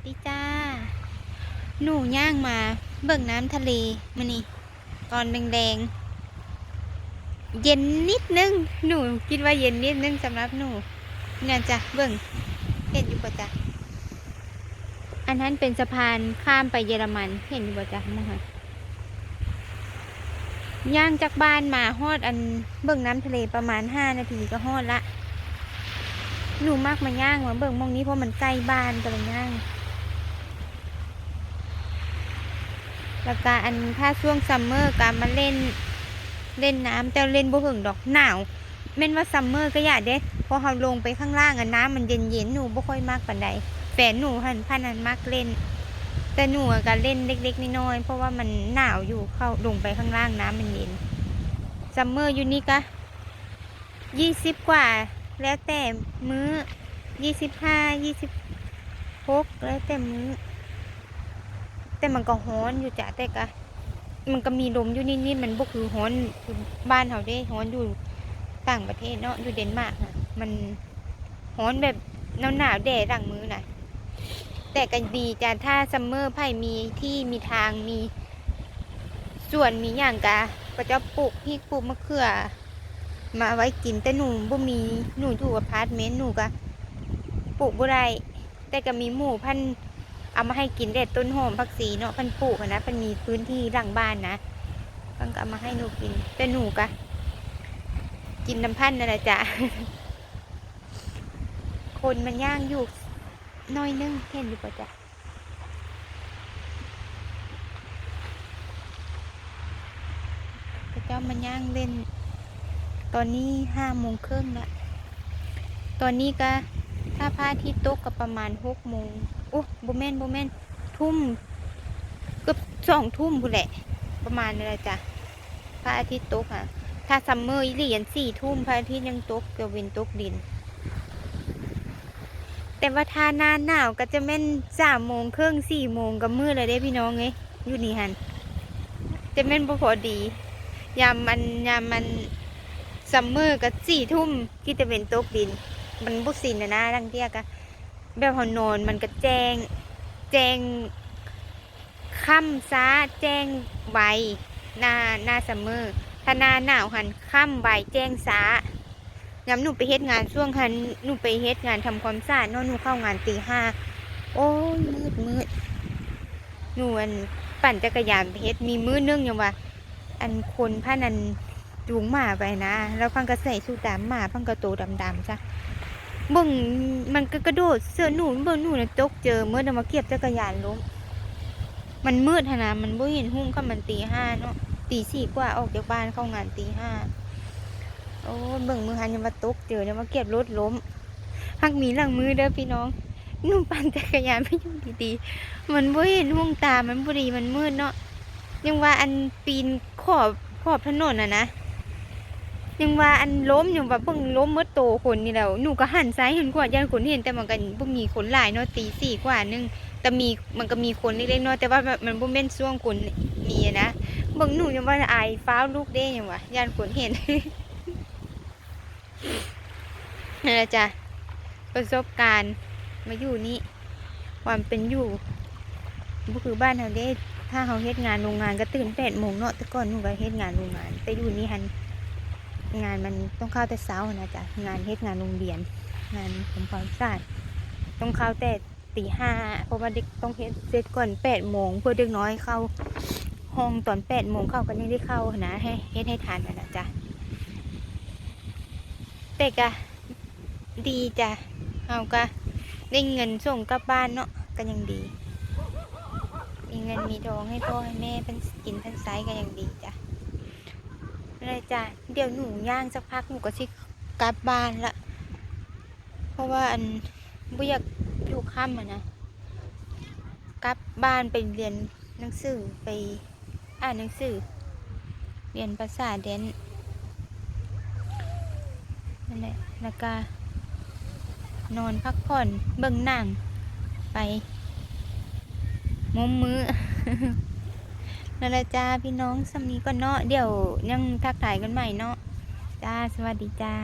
สดีจ้า หนูย่างมา เบิ่งน้ำทะเลมานี่ตอนแดงๆ เย็นนิดนึง หนูคิดว่าเย็นนิดนึงสำหรับหนูเนี่ยจ้ะเบิ่งเห็นอยู่ปะจ้ะอันนั้นเป็นสะพานข้ามไปเยอรมัน เห็นอยู่ปะจ้ะมั้งคะย่างจากบ้านมาฮอดอันเบิ่งน้ำทะเลประมาณห้านาทีก็ฮอดละหนูมากมาย่างมาเบิ่งมองนี้เพราะมันใกล้บ้านก็เลยย่าง แล้วก็อันถ้าช่วงซัมเมอร์การมาเล่นเล่นน้ำแต่เล่นบ่หึงดอกหนาวแม่นว่าซัมเมอร์ก็อย่าเด้พอเราลงไปข้างล่างอะน้ำมันเย็นเย็นๆหนูบ่ค่อยมากปานใดแฟนหนูหันพันนั้นมากเล่น แต่หนูก็เล่นเล็กๆน้อยๆเพราะว่ามันหนาวอยู่เข้าลงไปข้างล่างน้ำมันเย็นซัมเมอร์อยู่นี่ก็ยี่สิบกว่า แล้วแต่มื้อยี่สิบห้ายี่สิบหกแล้วแต่มื้อ แต่มันก็ฮ้อนอยู่จ้ะแต่ก็มันก็มีลมอยู่นิดๆมันบ่คือฮ้อนอบ้านเขาเด้ฮ้อนอยู่ต่างประเทศเนาะอยู่เดนมาร์กน่ะมันฮ้อนแบบหนาวหนาวๆแดดหลังมือน่ะแต่ก็ดีจ้ะถ้าซัมเมอร์ไผ่มีที่มีทางมีส่วนมีอย่างกะก็จะปลูกพริกปลูกมะเขือ มาไว้กินแต่หนูบ่มีหนูอยู่อพาร์ตเมนต์หนูก็ปลูกบ่ได้แต่ก็มีหมู่พันธุ์ เอามาให้กินเด็ดต้นหอมผักชีเนาะพันปลูกนะเพันมีพื้นที่หลังบ้านนะเพันก็เอามาให้หนูกินแต่หนูกะกินน้ำพันนั่นแหละจ้ะคนมันย่างอยู่น้อยนึงเห็นอยู่ปะจ๊ะพระเจ้ามันย่างเล่น ตอนนี้ห้าโมงครึ่งละตอนนี้ก็ถ้าพระอาทิตย์ตกก็ประมาณหกโมง โอ้โบแมนโบแมนทุ่มเกือบสองทุ่มพูแหละ ประมาณนี้แหละจ้ะพระอาทิตย์ตกอะ ถ้าซัมเมอร์อีเหรียญสี่ทุ่มพระอาทิตย์ยังตกเกือบเวนตกดิน แต่ว่าถ้าหน้าหนาวก็จะแม่นสามโมงครึ่งสี่โมงก็มืดเลยเด้พี่น้องเอ้ยอยู่นี่หันจะแม่นบ่พอดี ยามมันยามมันซัมเมอร์ก็สี่ทุ่มที่จะเป็นตกดิน มันบุสินนะนะทั้งเทียกะ แบบหอนอนมันก็แจ้ง แจ้งค่ำซาแจ้งใบหน้าหน้าซัมเมอร์ถ้าหน้าหนาวหันค่ำใบแจ้งซายามหนูไปเฮ็ดงานช่วงหันหนูไปเฮ็ดงานทำความสะอาดนาะหนูเข้างานตีห้าโอ้ยมืดมืดหนูอันปั่นจักรยานไปเฮ็ดมีมืดนึงอย่างว่า อันคนผ้านันจูงหมาไปนะ แล้วพังก็ใส่สูทดำหมาพังก็โตดำๆจ้ะ เบิ่งมันก็กระโดดเสื้อหนูเบิ่งหนูนะตกเจอเมื่อเดามาเก็บจักรยานล้มมันมืดหนนะมันบ่เห็นหุ้งค่ะมันตีห้าเนาะตีสี่กว่าออกจากบ้านเข้างานตีห้าโอ้เบิ่งมือหันยังมาตกเจอยังมาเก็บรถล้มหักมีหลังมือเด้อพี่น้องหนูปั่นจักรยานไม่ยู่งดีๆมันบ่เห็นหุ้งตามันบ่ดีมันมืดเนาะยังว่าอันปีนขอบขอบถนนน่ะนะ ยังว่าอันล้มอยู่แบบเพิ่งล้มเมื่อโตคนนี่แล้วหนูก็หันซ้ายหันขวายันคนเห็นแต่มันก็บ่มีคนหลายเนาะตีสี่กว่านึงแต่มีมันก็มีคนเล็กๆเนาะแต่ว่ามันบ่แม่นช่วงคนมีอะนะเบิ่งหนูยังว่าอายฟ้าลูกเด้ยังว่ายันคนเห็นนั่นแหละจ้ะประสบการณ์มาอยู่นี่ความเป็นอยู่บ่คือบ้านเฮาเด้ถ้าเฮาเฮ็ดงานโรงงานก็ตื่น8โมงเนาะแต่ก่อนหนูก็เฮ็ดงานโรงงาน แต่อยู่นี่หัน งานมันต้องเข้าแต่เช้านะจ๊ะงานเฮ็ดงานโรงเรียน งานทำความสะอาดต้องเข้าแต่ตีห้าเพราะว่าเด็กต้องเฮ็ดเสร็จก่อนแปดโมงเพื่อเด็กน้อยเข้าห้องตอนแปดโมงเข้าก็ยังได้เข้านะให้เฮ็ดให้ทานนะนะจ๊ะแต่ก็ดีจ้ะเอาก็ได้เงินส่งกลับบ้านเนาะก็ยังดี มีเงินมีทองให้พ่อให้แม่เป็นกินเป็นไซก็ยังดีจ้ะ เลยจ้ะเดี๋ยวหนูย่างสักพักหนูก็สิกลับบ้านละเพราะว่าอันบ่อยากอยู่ค่ำอะนะกลับบ้านไปเรียนหนังสือไปอ่านหนังสือ เรียนภาษาเดนนั่นแหละแล้วก็นอนพักผ่อนเบิ่งหนังไปมุมมือ นั่นละจ้าพี่น้องสำนีก็เนาะเดี๋ยวยังทักทายกันใหม่เนาะจ้าสวัสดีจ้า